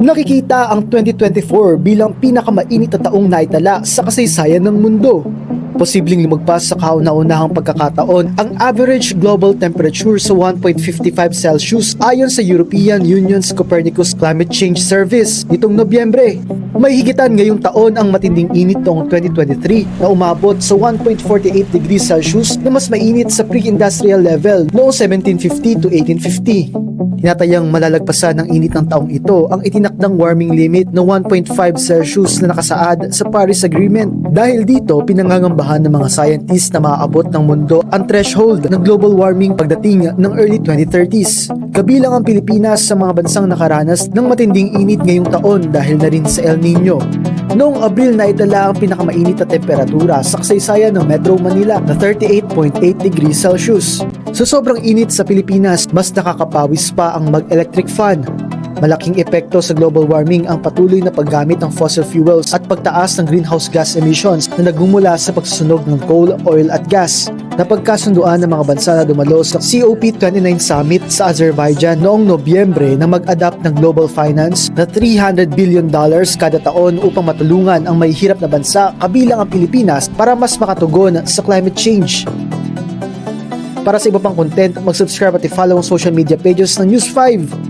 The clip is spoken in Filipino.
Nakikita ang 2024 bilang pinakamainit na taong naitala sa kasaysayan ng mundo. Posibleng lumagpas sa kauna-unahang pagkakataon ang average global temperature sa 1.55 Celsius ayon sa European Union's Copernicus Climate Change Service nitong Nobyembre. May higitan ngayong taon ang matinding init noong 2023 na umabot sa 1.48 degrees Celsius na mas mainit sa pre-industrial level noong 1750 to 1850. Tinatayang malalagpasan ng init ng taong ito ang itinakdang warming limit na 1.5 Celsius na nakasaad sa Paris Agreement. Dahil dito, pinangangambahan ng mga scientists na maaabot ng mundo ang threshold ng global warming pagdating ng early 2030s. Kabilang ang Pilipinas sa mga bansang nakaranas ng matinding init ngayong taon dahil na rin sa El Nino. Noong Abril na itala ang pinakamainit na temperatura sa kasaysayan ng Metro Manila na 38.8 degrees Celsius. Sa sobrang init sa Pilipinas, mas nakakapawis pa ang mag-electric fan. Malaking epekto sa global warming ang patuloy na paggamit ng fossil fuels at pagtaas ng greenhouse gas emissions na nagmumula sa pagsusunog ng coal, oil at gas. Napagkasunduan ng mga bansa na dumalo sa COP29 Summit sa Azerbaijan noong Nobyembre na mag-adapt ng global finance na 300 billion dollars kada taon upang matulungan ang may hirap na bansa kabilang ang Pilipinas para mas makatugon sa climate change. Para sa iba pang content, mag-subscribe at i-follow ang social media pages ng News 5.